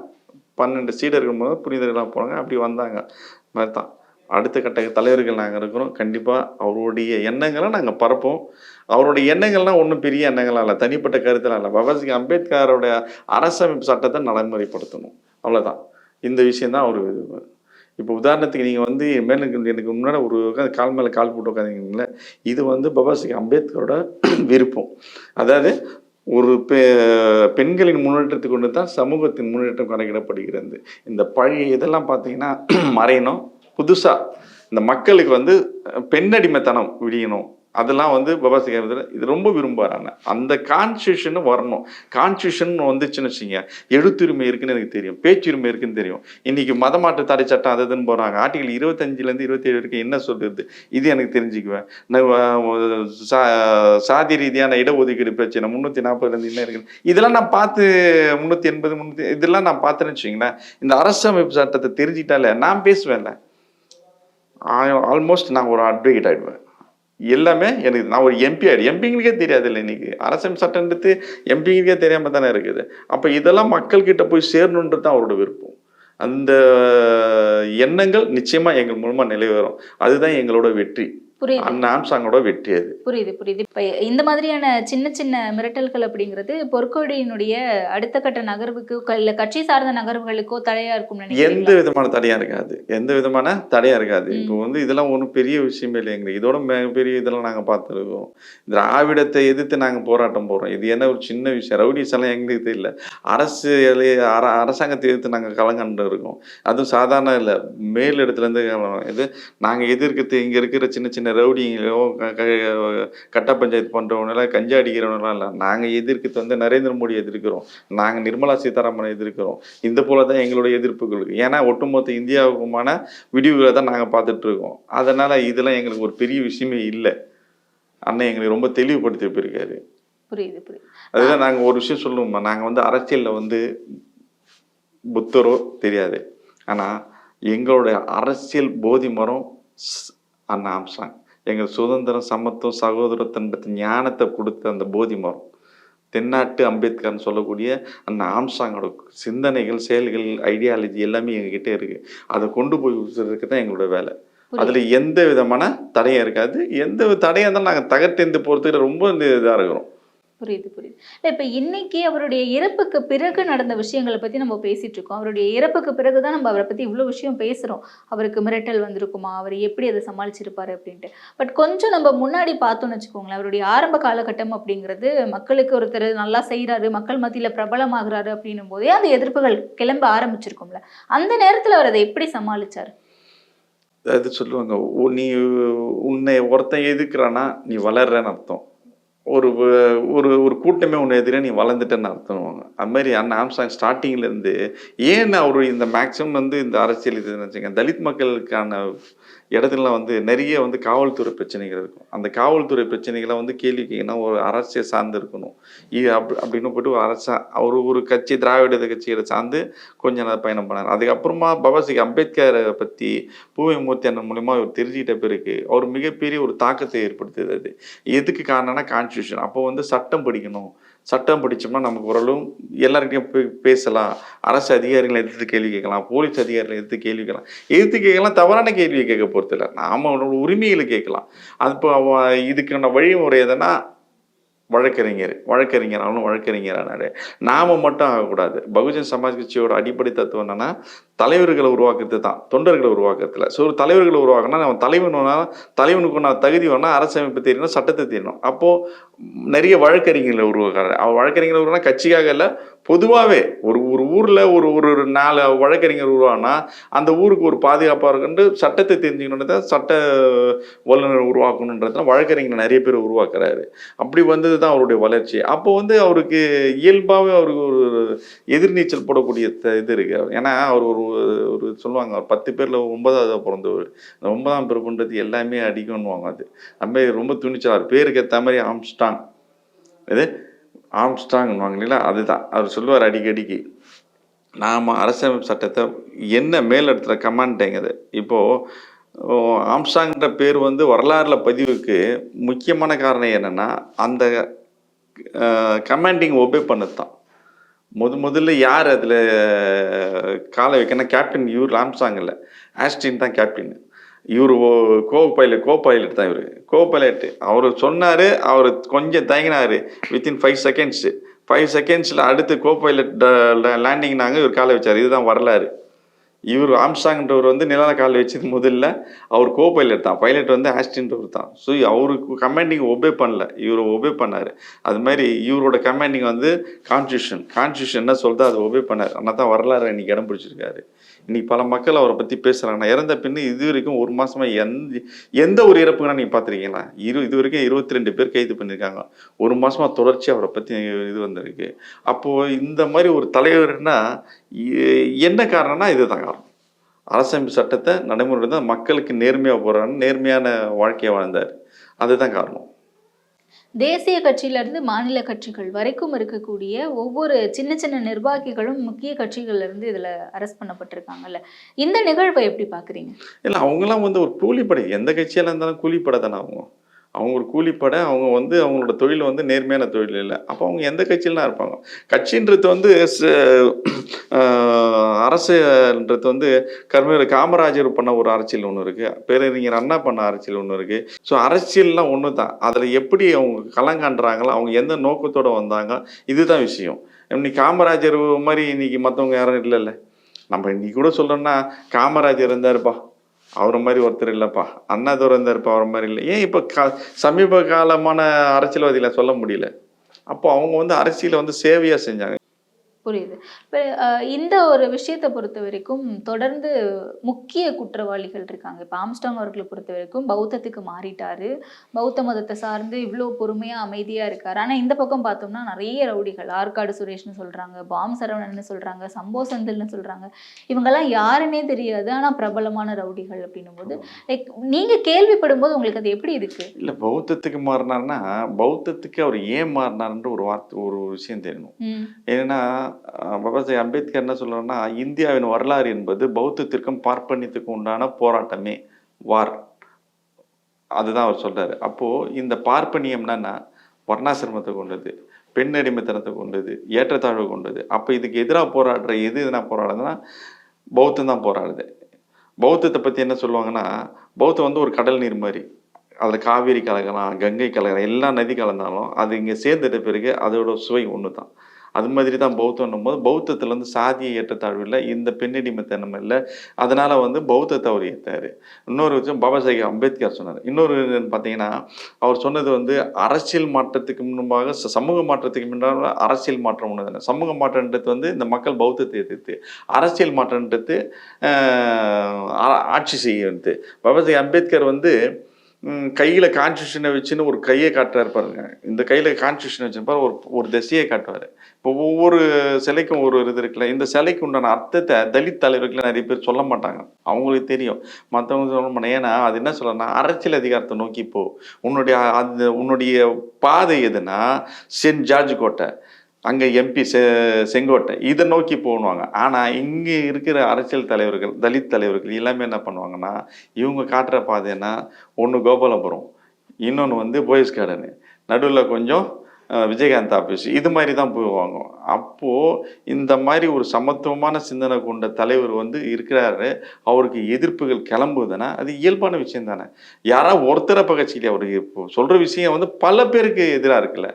பன்னெண்டு சீடர்கள் போது புனிதர்களாக போனாங்க. அப்படி வந்தாங்க. மாதிரி தான் அடுத்த கட்ட தலைவர்கள் நாங்கள் இருக்கிறோம். கண்டிப்பாக அவருடைய எண்ணங்களை நாங்கள் பரப்போம் அவருடைய எண்ணங்கள்லாம் ஒன்றும் பெரிய எண்ணங்களாக இல்லை. தனிப்பட்ட கருத்தெல்லாம் இல்லை. பாபாஜி அம்பேத்கரோட அரசமைப்பு சட்டத்தை நடைமுறைப்படுத்தணும். அவ்வளோதான் இந்த விஷயந்தான் அவர் இப்போ உதாரணத்துக்கு நீங்கள் வந்து மேலே எனக்கு முன்னாடி ஒரு உட்காந்து கால் மேலே கால் போட்டு உட்காந்துங்களேன் இது வந்து பாபாஜி அம்பேத்கரோட விருப்பம். அதாவது ஒரு பெ பெண்களின் முன்னேற்றத்தை கொண்டு தான் சமூகத்தின் முன்னேற்றம் கணக்கிடப்படுகிறது. இந்த பழைய இதெல்லாம் பார்த்தீங்கன்னா மறையணும். புதுசாக இந்த மக்களுக்கு வந்து பெண்ணடிமைத்தனம் விடியணும் அதெல்லாம் வந்து பாபாசி இது ரொம்ப விரும்புகிறாங்க அந்த கான்ஸ்டியூஷன் வரணும். கான்ஸ்டியூஷன் வந்துச்சுன்னு வச்சுங்க எழுத்துரிமை இருக்குன்னு எனக்கு தெரியும். பேச்சுரிமை இருக்குன்னு தெரியும். இன்னைக்கு மதமாற்று தடை சட்டம் அது இதுன்னு போகிறாங்க ஆர்டிகல் இருபத்தஞ்சிலேருந்து இருபத்தேழு வரைக்கும் என்ன சொல்லுது இது எனக்கு தெரிஞ்சுக்குவேன். சா- சாதி ரீதியான இடஒதுக்கீடு பிரச்சனை முந்நூற்றி நாற்பதுலேருந்து என்ன இருக்குது. இதெல்லாம் நான் பார்த்து முந்நூற்றி எண்பது முந்நூற்றி இதெல்லாம் நான் பார்த்தேன்னு வச்சுங்களேன் இந்த அரசமைப்பு சட்டத்தை தெரிஞ்சிட்டாலே நான் பேசுவேன்ல. ஆல்மோஸ்ட் நான் ஒரு அட்வொகேட் ஆகிடுவேன் எல்லாமே எனக்கு நான் ஒரு எம்பி ஆயிடு. எம்பிங்களுக்கே தெரியாது இல்லை இன்னைக்கு. அரசமைப்பு சட்டன்றது எம்பிங்களுக்கே தெரியாமல் தானே இருக்குது. அப்போ இதெல்லாம் மக்கள்கிட்ட போய் சேரணுன்றது தான் அவரோட விருப்பம். அந்த எண்ணங்கள் நிச்சயமாக எங்கள் மூலமாக நிறைவேறும் அதுதான் எங்களோட வெற்றி. புரியுது. அந்த ஆம்சாங்கோட வெற்றி அது. புரியுது புரியுது. இப்ப இந்த மாதிரியான சின்ன சின்ன மிரட்டல்கள் அப்படிங்கிறது பொற்கொடியினுடைய அடுத்த கட்ட நகர்வுக்கு இல்ல கட்சி சார்ந்த நகர்வுகளுக்கோ தடையா இருக்கும் எந்த விதமான தடையா இருக்காது. எந்த விதமான தடையா இருக்காது. இப்போ வந்து இதெல்லாம் ஒன்றும் பெரிய விஷயமே இல்லை எங்களுக்கு இதோட மிகப்பெரிய இதெல்லாம் நாங்கள் பார்த்துருக்கோம். திராவிடத்தை எதிர்த்து நாங்கள் போராட்டம் போடுறோம். இது என்ன ஒரு சின்ன விஷயம்? ரவுடிஸ் எல்லாம் எங்களுக்கு தெரியல அரசு அரசாங்கத்தை எதிர்த்து நாங்கள் கலங்கண்டு இருக்கோம். அதுவும் சாதாரண இல்லை. மேல் இடத்துலேருந்து இது நாங்கள் எதிர்க்கிறது இங்கே இருக்கிற சின்ன சின்ன ரவுடிங்களோ க- க- கட்ட பஞ்சாயத்து பண்ணுறவங்களாம் கஞ்சா அடிக்கிறவங்களாம் இல்லை. நாங்கள் எதிர்க்கிறது வந்து நரேந்திர மோடி எதிர்க்கிறோம். நாங்கள் நிர்மலா சீதாராமனை எதிர்க்கிறோம். இந்த போல தான் எங்களுடைய எதிர்ப்புகளுக்கு. ஏன்னா ஒட்டுமொத்த இந்தியாவுக்குமான விடிவுகளை தான் நாங்கள் பார்த்துட்டு இருக்கோம் அதனால இதெல்லாம் எங்களுக்கு ஒரு பெரிய விஷயமே இல்லை. அண்ணன் எங்களுக்கு ரொம்ப தெளிவுபடுத்தி போயிருக்காரு. புரியுது புரியுது. அதுதான் நாங்கள் ஒரு விஷயம் சொல்லுவோம்மா. நாங்கள் வந்து அரசியலில் வந்து புத்தரோ தெரியாது. ஆனால் எங்களுடைய அரசியல் போதி மரம் அண்ணா ஆம்சாங் எங்கள் சுதந்திரம் சமத்துவம் சகோதரத்தின் ஞானத்தை கொடுத்த அந்த போதி மரம். தென்னாட்டு அம்பேத்கர்னு சொல்லக்கூடிய அந்த ஆம்சாங்கோட சிந்தனைகள் செயல்கள் ஐடியாலஜி எல்லாமே எங்ககிட்ட இருக்கு. அதை கொண்டு போய் விடுறதுக்கு தான் எங்களோட வேலை. அதுல எந்த விதமான தடையும் இருக்காது. எந்த தடையாக இருந்தாலும் நாங்கள் தகர்த்தெந்து போகிறதுக்கு ரொம்ப இதாக இருக்கிறோம். புரியுது புரியுது. இல்லை இப்ப இன்னைக்கு அவருடைய இறப்புக்கு பிறகு நடந்த விஷயங்களை பத்தி நம்ம பேசிட்டு இருக்கோம். அவருடைய இறப்புக்கு பிறகு தான் நம்ம அவரை பத்தி இவ்வளவு விஷயம் பேசுகிறோம் அவருக்கு மிரட்டல் வந்திருக்குமா? அவர் எப்படி அதை சமாளிச்சிருப்பாரு அப்படின்ட்டு. பட் கொஞ்சம் நம்ம முன்னாடி பார்த்தோம்னு வச்சுக்கோங்களேன் அவருடைய ஆரம்ப காலகட்டம் அப்படிங்கிறது மக்களுக்கு ஒருத்தர் நல்லா செய்கிறாரு மக்கள் மத்தியில பிரபலமாகிறாரு அப்படின்னும் போதே அந்த எதிர்ப்புகள் கிளம்ப ஆரம்பிச்சிருக்கும்ல. அந்த நேரத்துல அவர் அதை எப்படி சமாளிச்சாரு? அது சொல்லுவாங்க நீ உன்னை ஒருத்தன் எதுக்குறானா நீ வளர்றன்னு அர்த்தம். ஒரு ஒரு ஒரு கூட்டமே ஒன்று எதிராக நீ வளர்ந்துட்டேன்னு அர்த்தம் அது மாதிரி அண்ணன் ஆம்சாங் ஸ்டார்டிங்லேருந்து ஏன் அவர் இந்த மேக்ஸிமம் வந்து இந்த அரசியல் இது நினச்சிங்க? தலித் மக்களுக்கான இடத்துல வந்து நிறைய வந்து காவல்துறை பிரச்சனைகள் இருக்கும். அந்த காவல்துறை பிரச்சனைகளை வந்து கேள்வி கேட்கணும் ஒரு அரசியல் சார்ந்து இருக்கணும். இது அப்படி அப்படின்னு போயிட்டு ஒரு அரசா அவர் ஒரு கட்சி திராவிட கட்சிகளை சார்ந்து கொஞ்ச நேரம் பயணம் பண்ணார். அதுக்கப்புறமா பாபாசிக் அம்பேத்கரை பற்றி பூவை மூர்த்தி அண்ணன் மூலிமா அவர் தெரிஞ்சுக்கிட்ட பிறகு அவர் மிகப்பெரிய ஒரு தாக்கத்தை ஏற்படுத்துது அது. எதுக்கு காரணம்னா கான்ஸ்டியூஷன் அப்போ வந்து சட்டம் படிக்கணும். சட்டம் படிச்சோம்னா நமக்கு ஓரளவு எல்லாருக்கிட்டையும் போய் பேசலாம். அரசு அதிகாரிகளை எதிர்த்து கேள்வி கேட்கலாம். போலீஸ் அதிகாரிகளை எதிர்த்து கேள்வி கேட்கலாம். எதிர்த்து கேட்கலாம் தவறான கேள்வியை கேட்க போகிறதில்ல நாம அவனோட உரிமைகளை கேட்கலாம். அது இப்போ அவன் இதுக்கான வழிமுறை எதுனா வழக்கறிஞர் வழக்கறிஞர் அவனும் வழக்கறிஞரானாரு. நாம மட்டும் ஆகக்கூடாது. பகுஜன் சமாஜ் கட்சியோட அடிப்படை தத்துவம் என்னன்னா தலைவர்களை உருவாக்குறது தான் தொண்டர்களை உருவாக்குறதுல. ஸோ ஒரு தலைவர்களை உருவாக்கினா அவன் தலைவன் வேணா தலைவனுக்கு நான் தகுதி வேணால் அரசமைப்பு தெரியணும் சட்டத்தை தெரியணும் அப்போது நிறைய வழக்கறிஞர்களை உருவாக்குறாரு. அவன் வழக்கறிஞர் உருவானா கட்சிக்காக இல்லை பொதுவாகவே ஒரு ஒரு ஊரில் ஒரு ஒரு ஒரு நாலு வழக்கறிஞர் உருவானா அந்த ஊருக்கு ஒரு பாதுகாப்பாக இருக்குன்ட்டு சட்டத்தை தெரிஞ்சுக்கணுன்றத சட்ட வல்லுநர் உருவாக்கணுன்றதுல வழக்கறிஞர் நிறைய பேர் உருவாக்குறாரு. அப்படி வந்தது தான் அவருடைய வளர்ச்சி. அப்போ வந்து அவருக்கு இயல்பாகவே அவருக்கு ஒரு எதிர்நீச்சல் போடக்கூடிய த- இது இருக்கு. ஏன்னா அவர் ஒரு ஒரு சொல்லுவாங்க ஒரு பத்து பேரில் ஒன்பதாவது பிறந்தவர். அந்த ஒன்பதாம் பிறப்புன்றது எல்லாமே அடிக்கணுவாங்க அது. அதுமாரி ரொம்ப துணிச்சலார் பேருக்கு ஏற்ற மாதிரி ஆம்ஸ்டாங். இது ஆம்ஸ்டாங்னுவாங்க இல்லைங்களா? அதுதான். அவர் சொல்லுவார் அடிக்கடிக்கு. நாம் அரசியலமைப்பு சட்டத்தை என்ன மேலிடத்துல கமாண்டேங்குது இப்போது ஆம்ஸ்டாங்கிற பேர் வந்து வரலாறுல பதிவுக்கு முக்கியமான காரணம் என்னென்னா அந்த கமாண்டிங் ஒபே பண்ணது தான் முத முதல்ல யார் அதில் காலை வைக்கணும் கேப்டன் இவர் ராம்சாங் இல்லை. ஆஸ்டின் தான் கேப்டன் இவர் கோ பைலட் கோ பைலட் தான் இவர். கோ பைலட் அவர் சொன்னார் அவர் கொஞ்சம் தயங்கினார். வித்தின் ஃபைவ் செகண்ட்ஸு ஃபைவ் செகண்ட்ஸில் அடுத்து கோ பைலட் லேண்டிங்னாங்க இவர் காலை வச்சார். இதுதான் வரலாறு. இவர் ஆம்ஸ்டாங்ன்றவர் வந்து நிலால கால் வச்சது முதல்ல. அவர் கோ பைலட் தான். பைலட் வந்து ஆஸ்டின்றவர் தான். ஸோ அவருக்கு கமாண்டிங் ஒபே பண்ணல. இவர் ஒபே பண்ணார். அது மாதிரி இவரோட கமாண்டிங் வந்து கான்ஸ்டியூஷன் கான்ஸ்டியூஷன் என்ன சொல்லுதோ அதை ஒபே பண்ணார். ஆனால் தான் வரலாறு இன்னைக்கு இடம் பிடிச்சிருக்காரு. இன்னைக்கு பல மக்கள் அவரை பற்றி பேசுகிறாங்க இறந்த பின்னு இது வரைக்கும் ஒரு மாசமா எந்த எந்த ஒரு இறப்புங்கன்னா நீங்கள் பார்த்துருக்கீங்களா? இரு இது வரைக்கும் இருபத்தி ரெண்டு பேர் கைது பண்ணியிருக்காங்க ஒரு மாசமா தொடர்ச்சி அவரை பற்றி இது வந்திருக்கு. அப்போது இந்த மாதிரி ஒரு தலைவர்னா என்ன காரணம்னா இதுதான் காரணம். அரசமைப்பு சட்டத்தை நடைமுறை தான் மக்களுக்கு நேர்மையாக போகிறான்னு நேர்மையான வாழ்க்கையை வாழ்ந்தார். அதுதான் காரணம். தேசிய கட்சியில இருந்து மாநில கட்சிகள் வரைக்கும் இருக்கக்கூடிய ஒவ்வொரு சின்ன சின்ன நிர்வாகிகளும் முக்கிய கட்சிகள்ல இருந்து இதுல அரெஸ்ட் பண்ணப்பட்டிருக்காங்கல்ல. இந்த நிகழ்வை எப்படி பாக்குறீங்க இல்லை அவங்களாம் வந்து ஒரு கூலிப்படை. எந்த கட்சியாக இருந்தாலும் கூலிப்படை தானே அவங்க. அவங்க ஒரு கூலிப்படை அவங்க வந்து அவங்களோட தொழில் வந்து நேர்மையான தொழில் இல்லை. அப்போ அவங்க எந்த கட்சியிலாம் இருப்பாங்க. கட்சின்றது வந்து ச- அரசுன்றது வந்து கர்ம காமராஜர் பண்ண ஒரு அரசியல் ஒன்று இருக்குது பேரறிஞர் அண்ணா பண்ண அரசியல் ஒன்று இருக்குது ஸோ அரசியல்லாம் ஒன்று தான் அதில் எப்படி அவங்க களங்காண்டுறாங்களோ அவங்க எந்த நோக்கத்தோடு வந்தாங்க இதுதான் விஷயம். இன்னைக்கு காமராஜர் மாதிரி இன்னைக்கு மற்றவங்க யாரும் இல்லைல்ல. நம்ம இன்னைக்கு கூட சொல்கிறோன்னா காமராஜர் இருந்தாருப்பா. அவரை மாதிரி ஒருத்தர் இல்லைப்பா. அண்ணாதுரை இருந்தாருப்பா அவரை மாதிரி இல்லை. ஏன் இப்போ கா சமீப காலமான அரசியல்வாதிகளை சொல்ல முடியல? அப்போ அவங்க வந்து அரசியலை வந்து சேவையாக செஞ்சாங்க. புரியுது. இப்ப, இந்த ஒரு விஷயத்தை பொறுத்த வரைக்கும் தொடர்ந்து முக்கிய குற்றவாளிகள் இருக்காங்க. இப்போ ஆம்ஸ்டாங் அவர்களை பொறுத்த வரைக்கும் பௌத்தத்துக்கு மாறிட்டாரு. பௌத்த மதத்தை சார்ந்து இவ்வளோ பொறுமையா அமைதியா இருக்காரு. ஆனா இந்த பக்கம் பார்த்தோம்னா நிறைய ரவுடிகள் ஆற்காடு சுரேஷ்னு சொல்றாங்க பாம் சரவணன்னு சொல்றாங்க சம்போ செந்தில்னு சொல்றாங்க. இவங்கெல்லாம் யாருன்னே தெரியாது. ஆனா பிரபலமான ரவுடிகள் அப்படின்னும் போது லைக் நீங்க கேள்விப்படும் போது உங்களுக்கு அது எப்படி இருக்கு? இல்லை பௌத்தத்துக்கு மாறினார்னா பௌத்தத்துக்கு அவர் ஏன் மாறினார்ன்ற ஒரு வார்த்தை ஒரு விஷயம் தெரியணும். ஏன்னா பாபா சாஹேப் அம்பேத்கர் என்ன சொல்றாருன்னா இந்தியாவின் வரலாறு என்பது பௌத்தத்திற்கும் பார்ப்பனியத்துக்கும் உண்டான போராட்டமே வார். அதுதான் அவர் சொல்றாரு. அப்போ இந்த பார்ப்பனியம்னா என்னன்னா வர்ணாசிரமத்தை கொண்டது பெண் அடிமைத்தனத்தை கொண்டது ஏற்றத்தாழ்வு கொண்டது. அப்போ இதுக்கு எதிராக போராடுற எது எதுனா போராடுதுன்னா பௌத்தம் தான் போராடுது. பௌத்தத்தை பற்றி என்ன சொல்லுவாங்கன்னா பௌத்தம் வந்து ஒரு கடல் நீர் மாதிரி. அதில் காவேரி கலக்கலாம் கங்கை கலக்கலாம் எல்லா நதி கலந்தாலும் அது இங்கே சேர்ந்துட்ட பிறகு அதோட சுவை ஒன்று தான் அது மாதிரி தான் பௌத்தம்னும் போது பௌத்தத்தில் வந்து சாதிய ஏற்றத்தாழ்வு இல்லை இந்த பெண்ணடிமைத்தனம் இல்லை. அதனால் வந்து பௌத்தத்தை அவர் ஏற்றாரு இன்னொரு விஷயம் பாபா சாஹேப் அம்பேத்கர் சொன்னார். இன்னொரு பார்த்தீங்கன்னா அவர் சொன்னது வந்து அரசியல் மாற்றத்துக்கு முன்பாக ச- சமூக மாற்றத்துக்கு முன்பாக அரசியல் மாற்றம் ஒன்று தானே. சமூக மாற்றன்றது வந்து இந்த மக்கள் பௌத்தத்தை எதிர்த்து அரசியல் மாற்றம்ன்றது ஆ- ஆட்சி செய்யறது. பாபா சாஹேப் அம்பேத்கர் வந்து கையில் கான்ஸ்டியூஷனை வச்சுன்னு ஒரு கையை காட்டுறாரு பாருங்க. இந்த கையில் கான்ஸ்டியூஷனை வச்சிருப்பாரு ஒரு ஒரு திசையை காட்டுவார். இப்போ ஒவ்வொரு சிலைக்கும் ஒரு இது இருக்குல்ல இந்த சிலைக்கு உண்டான அர்த்தத்தை தலித் தலைவர்கள் நிறைய பேர் சொல்ல மாட்டாங்க. அவங்களுக்கு தெரியும். மற்றவங்க சொல்ல மாட்டாங்க. ஏன்னா அது என்ன சொல்லணும்னா அரசியல் அதிகாரத்தை நோக்கி போ. உன்னுடைய அந்த உன்னுடைய பாதை எதுனா சென்ட் ஜார்ஜ் கோட்டை. அங்கே எம்பி செ செங்கோட்டை இதை நோக்கி போகணுவாங்க. ஆனால் இங்கே இருக்கிற அரசியல் தலைவர்கள் தலித் தலைவர்கள் எல்லாமே என்ன பண்ணுவாங்கன்னா இவங்க காட்டுற பாதைன்னா ஒன்று கோபாலபுரம் இன்னொன்று வந்து போயஸ் கார்டனு நடுவில் கொஞ்சம் விஜயகாந்த் ஆஃபீஸ் இது மாதிரி தான் போவாங்க அப்போது இந்த மாதிரி ஒரு சமத்துவமான சிந்தனை கொண்ட தலைவர் வந்து இருக்கிறாரு. அவருக்கு எதிர்ப்புகள் கிளம்புதுன்னா அது இயல்பான விஷயம் தானே. யாராவது ஒருத்தரை பகச்சிக்கல அவருக்கு இப்போ சொல்கிற விஷயம் வந்து பல பேருக்கு எதிராக இருக்குல்ல.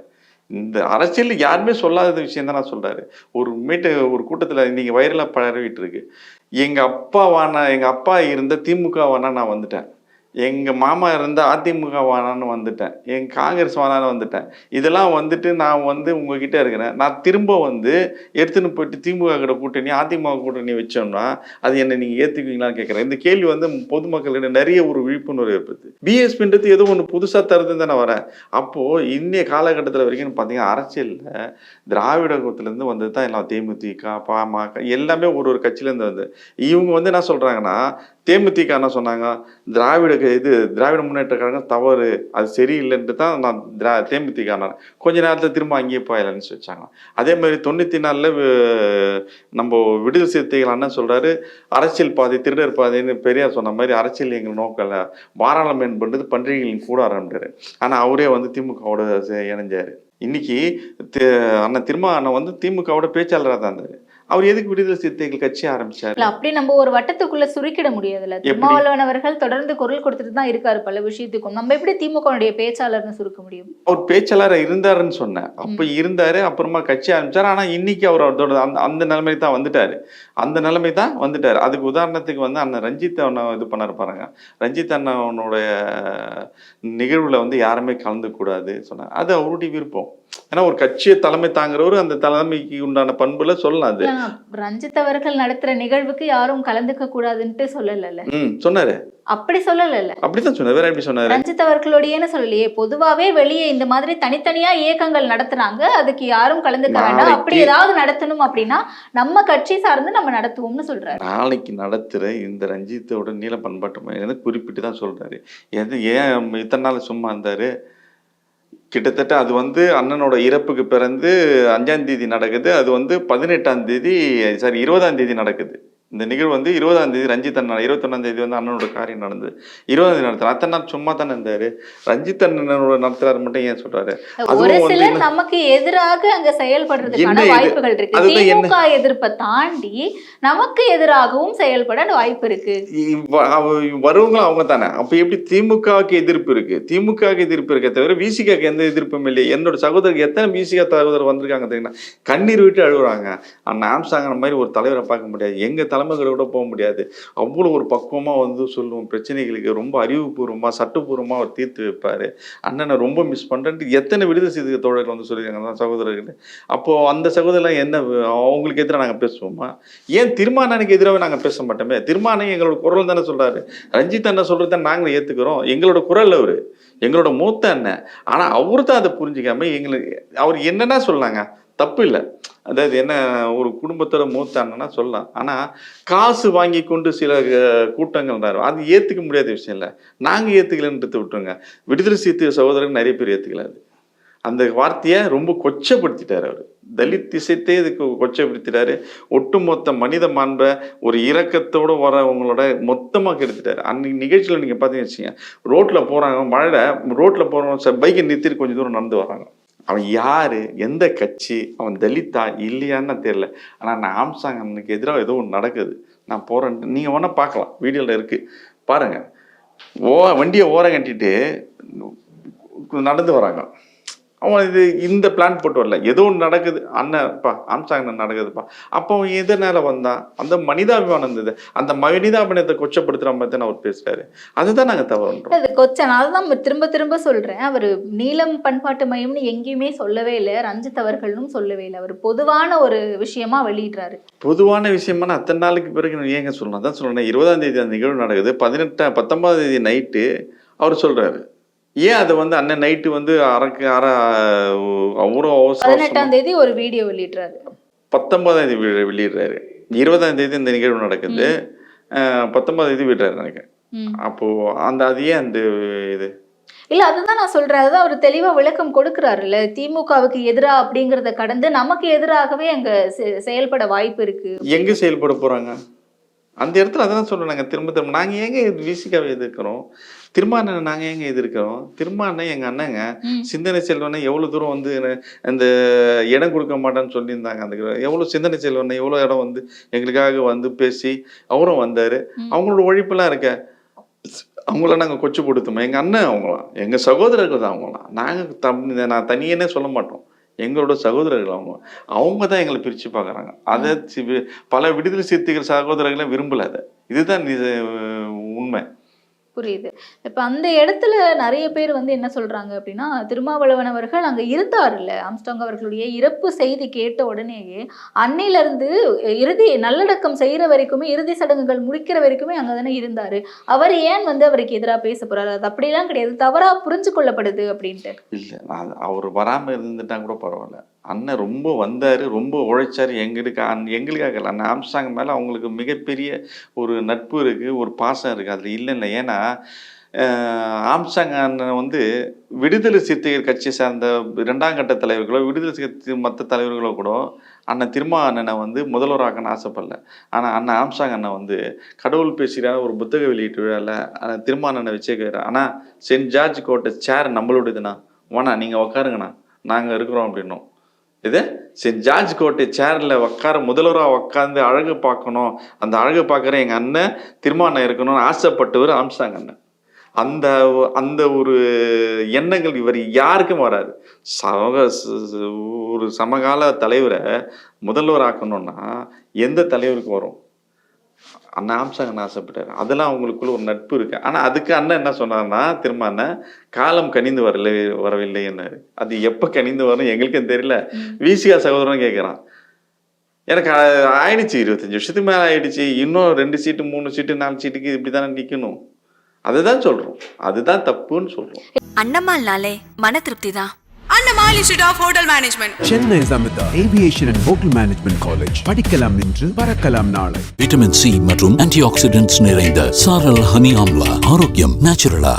இந்த அரசியல் யாருமே சொல்லாத விஷயம் தான் நான் சொல்றாரு. ஒரு மீட்டு ஒரு கூட்டத்தில் இன்னைக்கு வைரலாக பரவிட்டு இருக்கு. எங்கள் அப்பா வானா எங்கள் அப்பா இருந்த திமுக வானா நான் வந்துட்டேன். எங்கள் மாமா இருந்த அதிமுக வானான்னு வந்துட்டேன். எங்கள் காங்கிரஸ் வாரான்னு வந்துட்டேன். இதெல்லாம் வந்துட்டு நான் வந்து உங்ககிட்ட இருக்கிறேன். நான் திரும்ப வந்து எடுத்துன்னு போயிட்டு திமுக கிட்ட கூட்டணி அதிமுக கூட்டணி வச்சோம்னா அது என்ன நீங்கள் ஏற்றுக்குவீங்களான்னு கேட்குறேன் இந்த கேள்வி வந்து பொதுமக்களிடம் நிறைய ஒரு விழிப்புணர்வு ஏற்படுது. பிஎஸ்பின்றது ஏதோ ஒன்று புதுசாக தருதுன்னு தானே வரேன். அப்போது இன்னைய காலகட்டத்தில் வரைக்கும் பார்த்தீங்கன்னா அரசியல்ல திராவிடத்திலேருந்து வந்தது தான் எல்லாம் தேமுதிக பாமக எல்லாமே ஒரு ஒரு கட்சியிலேருந்து வந்து இவங்க வந்து என்ன சொல்கிறாங்கன்னா தேமுதிக என்ன சொன்னாங்க திராவிட இது திராவிட முன்னேற்ற கழகம் தவறு அது சரியில்லைன்ட்டு தான் நான் திரா தேமுதிக கொஞ்ச நேரத்தில் திரும்ப அங்கேயே போயிடலன்னு வச்சாங்க அதே மாதிரி தொண்ணூற்றி நாலில் நம்ம விடுதலை சிறுத்தைகள் அண்ணன் சொல்கிறாரு அரசியல் பாதை திருடர் பாதைன்னு பெரியார் சொன்ன மாதிரி அரசியல் எங்கள் நோக்கல பாராளுமன்றம் பண்ணுறது பன்றிகளின் கூட ஆரம்பிட்டாரு ஆனால் அவரே வந்து திமுகவோட இணைஞ்சார். இன்னைக்கு அண்ணன் திரும்ப அண்ணன் வந்து திமுகவோட பேச்சாளராக தான் இருந்தார். அவர் எதுக்கு விடுதலை சிறுத்தைகள் கட்சி ஆரம்பிச்சாரு? இல்ல அப்படி நம்ம ஒரு வட்டத்துக்குள்ள சுருக்கிட முடியாதுல்ல திருமாவளவன் அவர்கள் தொடர்ந்து குரல் கொடுத்துட்டு தான் இருக்காரு பல விஷயத்துக்கும். நம்ம எப்படி திமுகவுடைய பேச்சாளர்னு சுருக்க முடியும்? அவர் பேச்சாளராக இருந்தாருன்னு சொன்னேன். அப்போ இருந்தாரு அப்புறமா கட்சி ஆரம்பிச்சார். ஆனா இன்னைக்கு அவர் அதோட அந்த அந்த நிலைமை தான் வந்துட்டாரு. அந்த நிலைமை தான் வந்துட்டாரு. அதுக்கு உதாரணத்துக்கு வந்து அண்ணன் ரஞ்சித் அண்ணன் இது பண்ணாரு பாருங்க. ரஞ்சித் அண்ணனுடைய நிகழ்வுல வந்து யாருமே கலந்து கூடாது சொன்னாங்க அது அவருடைய விருப்பம். ஏன்னா ஒரு கட்சியை தலைமை தாங்குறவர் அந்த தலைமைக்கு உண்டான பண்புல சொல்லலாம் அது. ரஞ்சித் அவர்கள் நடத்துற நிகழ்வுக்கு யாரும் கலந்துக்க கூடாதுன்ட்டு சொல்லல ம் சொன்னாரு. அப்படி சொல்லல அப்படித்தான் சொன்னார் வேற எப்படி சொன்னாரு? ரஞ்சித் அவர்களுடையன்னு சொல்லலையே பொதுவாவே வெளியே இந்த மாதிரி தனித்தனியா இயக்கங்கள் நடத்துனாங்க அதுக்கு யாரும் கலந்துக்க வேண்டாம். அப்படி ஏதாவது நடத்தணும் அப்படின்னா நம்ம கட்சி சார்ந்து நம்ம நடத்துவோம்னு சொல்றாரு. நாளைக்கு நடத்துகிற இந்த ரஞ்சித்தோட நீல பண்பாட்டு குறிப்பிட்டு தான் சொல்றாரு. ஏன் இத்தனை நாள் சும்மா இருந்தாரு? கிட்டத்தட்ட அது வந்து அண்ணனோட இறப்புக்கு பிறந்து அஞ்சாம் தேதி நடக்குது. அது வந்து பதினெட்டாம் தேதி சாரி இருபதாம் தேதி நடக்குது. இந்த நிகழ்வு வந்து இருபதாம் தேதி ரஞ்சித் அண்ணன் இருபத்தொன்னாம் தேதி வந்து அண்ணனோட காரியம் நடந்தது. இருபதாம் தேதி நடத்துறாரு அத்தனை சும்மா தானே இருந்தாரு? ரஞ்சித் அண்ணனோட நடத்துறாரு மட்டும் ஏன் சொல்றாரு? ஒரு சிலர் நமக்கு எதிராக அங்க செயல்படுறதுக்கான? வாய்ப்புகள் இருக்கு? திமுக எதிர்ப்பை தாண்டி நமக்கு எதிராகவும் செயல்பட வாய்ப்பு இருக்கு. வருவங்களும் அவங்க தானே. அப்ப எப்படி திமுகவுக்கு எதிர்ப்பு இருக்கு? திமுகவுக்கு எதிர்ப்பு இருக்கே தவிர விசிகாக்கு எந்த எதிர்ப்பும் இல்லை. என்னோட சகோதரருக்கு எத்தனை விசிகா சகோதரர் வந்திருக்காங்க தெரியுமா? கண்ணீர் விட்டு அழுகுறாங்க. அண்ணன் ஆம்சாங்க மாதிரி ஒரு தலைவரை பார்க்க முடியாது. எங்க தலைமைகளை கூட போக முடியாது. அவ்வளோ ஒரு பக்குவமாக வந்து சொல்லுவோம் பிரச்சனைகளுக்கு ரொம்ப அறிவுபூர்வமாக சட்டப்பூர்வமாக அவர் தீர்த்து வைப்பார். அண்ணனை ரொம்ப மிஸ் பண்ணுறேன்ட்டு எத்தனை விடுதலை செய்தி தோழர்கள் வந்து சொல்லியிருக்காங்க சகோதரர்கள் அப்போது அந்த சகோதரர்லாம் என்ன அவங்களுக்கு எதிராக நாங்கள் பேசுவோமா? ஏன் திருமானனுக்கு எதிராக நாங்கள் பேச மாட்டோமே? திருமானன் எங்களோட குரல் தானே சொல்கிறாரு ரஞ்சித் அண்ணன் சொல்கிறத நாங்களும் ஏற்றுக்கிறோம் எங்களோட குரல் அவர். எங்களோட மூத்த அண்ணன். ஆனால் அவரு தான் அதை புரிஞ்சுக்காம எங்களுக்கு அவர் என்னன்னா சொல்லாங்க தப்பு இல்லை அதாவது என்ன ஒரு குடும்பத்தோட மூத்தாங்கன்னா சொல்லலாம். ஆனால் காசு வாங்கி கொண்டு சில கூட்டங்கள் நடக்கும். அது ஏற்றுக்க முடியாத விஷயம் இல்லை. நாங்கள் ஏற்றுக்கலன்றது விட்டுருங்க. விடுதலை சீர்திருத்த சகோதரர்கள் நிறைய பேர் ஏற்றுக்கலாது அது. அந்த வார்த்தையை ரொம்ப கொச்சப்படுத்திட்டார் அவர். தலித் திசைத்தே இதுக்கு கொச்சப்படுத்திட்டாரு. ஒட்டுமொத்த மனித மாண்பை ஒரு இரக்கத்தோட வரவங்களோட மொத்தமாக கெடுத்துட்டாரு. அன்னைக்கு நிகழ்ச்சியில் நீங்கள் பார்த்தீங்கன்னு வச்சுங்க ரோட்டில் போகிறாங்க மழை ரோட்டில் போகிறவங்க பைக்கை நிறுத்திட்டு கொஞ்சம் தூரம் நடந்து வராங்க. அவன் யார் எந்த கட்சி அவன் தலித்தா இல்லையான்னு தெரியல. ஆனால் நான் ஆம்சாங் எதிராக ஏதோ ஒன்று நடக்குது. நான் போகிறேன்ட்டு நீங்கள் வேணால் பார்க்கலாம். வீடியோவில் இருக்குது பாருங்கள் ஓ வண்டியை ஓரம் கட்டிட்டு நடந்து வராங்க. அவன் இது இந்த பிளான் போட்டு வரல. ஏதோ ஒன்று நடக்குது. அண்ணன்ப்பா ஆம்சாங் அண்ணன் நடக்குதுப்பா. அப்போ அவன் எதனால வந்தான் அந்த மனிதாபிமானம் இருந்தது. அந்த மனிதாபிமானத்தை கொச்சப்படுத்துற மாதிரி தான் அவர் பேசுறாரு. அதுதான் நாங்கள் தவறுன்றோம். அது கொச்சன். அதுதான் திரும்ப திரும்ப சொல்றேன். அவர் நீலம் பண்பாட்டு மையம்னு எங்கேயுமே சொல்லவே இல்லை. ரஞ்சித் அவர்களும் சொல்லவே இல்லை. அவர் பொதுவான ஒரு விஷயமா வெளியிடுறாரு. பொதுவான விஷயமான அத்தனை நாளுக்கு பிறகு ஏங்க சொல்லணும் அதான் சொல்லணும் இருபதாம் தேதி அந்த நிகழ்வு நடக்குது. பதினெட்டாம் பத்தொன்பதாம் தேதி நைட்டு அவர் சொல்றாரு. ஏன் அதை வந்து அண்ணன் நைட்டு வந்து அரைக்கு அரை அவ்வளோ பதினெட்டாம் தேதி ஒரு வீடியோ வெளியிடுறாரு. பத்தொன்பதாம் தேதி வெளி- வெளியிடுறாரு. இருபதாம் தேதி இந்த நிகழ்வு நடக்குது. பத்தொன்பதாம் தேதி விடுறாரு ம். அப்போ அந்த அது ஏன் அந்த இது? இல்ல அதுதான் நான் சொல்றேன். அதுதான் அவர் தெளிவா விளக்கம் கொடுக்கிறாருல்ல. திமுகவுக்கு எதிரா அப்படிங்கறத கடந்து நமக்கு எதிராகவே அங்க செயல்பட வாய்ப்பு இருக்கு. எங்க செயல்பட போறாங்க? அந்த இடத்துல அதான் சொல்றேன் நாங்க திரும்ப திரும்ப. நாங்க ஏங்க விசிகாவை எதிர்க்கிறோம்? திருமாண்ணனை நாங்க ஏங்க எதிர்க்கிறோம்? திருமாண்ணன் எங்க அண்ணங்க ம். சிந்தனை செல்வனை எவ்வளவு தூரம் வந்து இந்த இடம் கொடுக்க மாட்டேன்னு சொல்லியிருந்தாங்க. அந்த எவ்வளவு சிந்தனை செல்வனை எவ்வளவு இடம் வந்து எங்களுக்காக வந்து பேசி அவரும் வந்தாரு. அவங்களோட உழைப்பெல்லாம் இருக்க அவங்கள நாங்க கொச்சு கொடுத்தோம்? எங்க அண்ணன் அவங்களாம். எங்க சகோதரர்கள் தான் அவங்களாம். நாங்க தம் நான் தனியனே சொல்ல மாட்டோம். எங்களோட சகோதரர்கள் அவங்க. அவங்க தான் எங்களை பிரிச்சு பார்க்கறாங்க. அதை பல விடுதலை சிறுத்தைகள் சகோதரர்களை விரும்பல அதை. இதுதான் இது, உண்மை. புரியுது. இப்ப அந்த இடத்துல நிறைய பேர் வந்து என்ன சொல்றாங்க அப்படின்னா திருமாவளவன் அவர்கள் அங்க இருந்தாருல்ல ஆம்ஸ்டாங் அவர்களுடைய இறப்பு செய்தி கேட்ட உடனேயே அன்னையில இருந்து இறுதி நல்லடக்கம் செய்யற வரைக்குமே இறுதி சடங்குகள் முடிக்கிற வரைக்குமே அங்கதானே இருந்தாரு. அவர் ஏன் வந்து அவருக்கு எதிராக பேச போறாரு? அது அப்படிலாம் கிடையாது. தவறா புரிஞ்சு கொள்ளப்படுது அப்படின்ட்டு. இல்லை அவர் வராமல் இருந்துட்டா கூட பரவாயில்ல. அண்ணன் ரொம்ப வந்தார் ரொம்ப உழைச்சார். எங்களுக்கு அந் எங்களுக்காக இல்லை. அண்ணன் ஆம்சாங் மேலே அவங்களுக்கு மிகப்பெரிய ஒரு நட்பு இருக்குது ஒரு பாசம் இருக்குது அதில் இல்லை இல்லை. ஏன்னா ஆம்சாங் அண்ணன் வந்து விடுதலை சிறுத்தைகள் கட்சியை சார்ந்த ரெண்டாம் கட்ட தலைவர்களோ விடுதலை சிறுத்தை மற்ற தலைவர்களோ கூட அண்ணன் திருமா அண்ணனை வந்து முதல்வராக்கன்னு ஆசைப்படல. ஆனால் அண்ணன் ஆம்சாங் அண்ணன் வந்து கடவுள் பேசுகிறான ஒரு புத்தக வெளியீட்டு விழாவில் அண்ணன் திருமா அண்ணனை வச்சுக்கிறார் ஆனால் சென்ட் ஜார்ஜ் கோட்டை சேர் நம்மளுடையதுண்ணா. வேணா நீங்கள் உக்காருங்கண்ணா. நாங்கள் இருக்கிறோம் அப்படின்னோம். இது? சென்ட் ஜார்ஜ் கோட்டை சேரில் உட்கார முதல்வராக உட்காந்து அழகு பார்க்கணும். அந்த அழகு பார்க்குற எங்கள் அண்ணன் திருமணம் இருக்கணும்னு ஆசைப்பட்டவர் ஆம்சாங் அண்ணன். அந்த அந்த ஒரு எண்ணங்கள் இவர் யாருக்கும் வராது. சமக ஒரு சமகால தலைவரை முதல்வர் ஆக்கணும்னா எந்த தலைவருக்கு வரும்? அண்ணன் ஆம்சாங் அண்ணன் ஆசைப்பட்டாரு அதெல்லாம் அவங்களுக்குள்ள ஒரு நட்பு இருக்கு. ஆனா அதுக்கு அண்ணன் என்ன சொன்னார்னா திரும்ப அண்ணன் காலம் கனிந்து வரல வரவில்லை என்னாரு. அது எப்ப கனிந்து வரும் எங்களுக்கும் தெரியல. விசிகா சகோதரன் கேட்குறான் எனக்கு ஆயிடுச்சு இருபத்தஞ்சு வருஷத்துக்கு மேல ஆயிடுச்சு. இன்னும் ரெண்டு சீட்டு மூணு சீட்டு நாலு சீட்டுக்கு இப்படி தானே நிக்கணும் அதுதான் சொல்றோம். அதுதான் தப்புன்னு சொல்றோம். அண்ணம்மாள்னாலே மன திருப்தி தான். Annamal institute of hotel management Chennai Samitha aviation and hotel management college படிக்கலாம் இன்று பறக்கலாம் நாளை. விட்டமின் சி மற்றும் ஆன்டி ஆக்சிடென்ட்ஸ் நிறைந்த சாரல் ஹனி ஆம்லா ஆரோக்கியம் நேச்சுரலா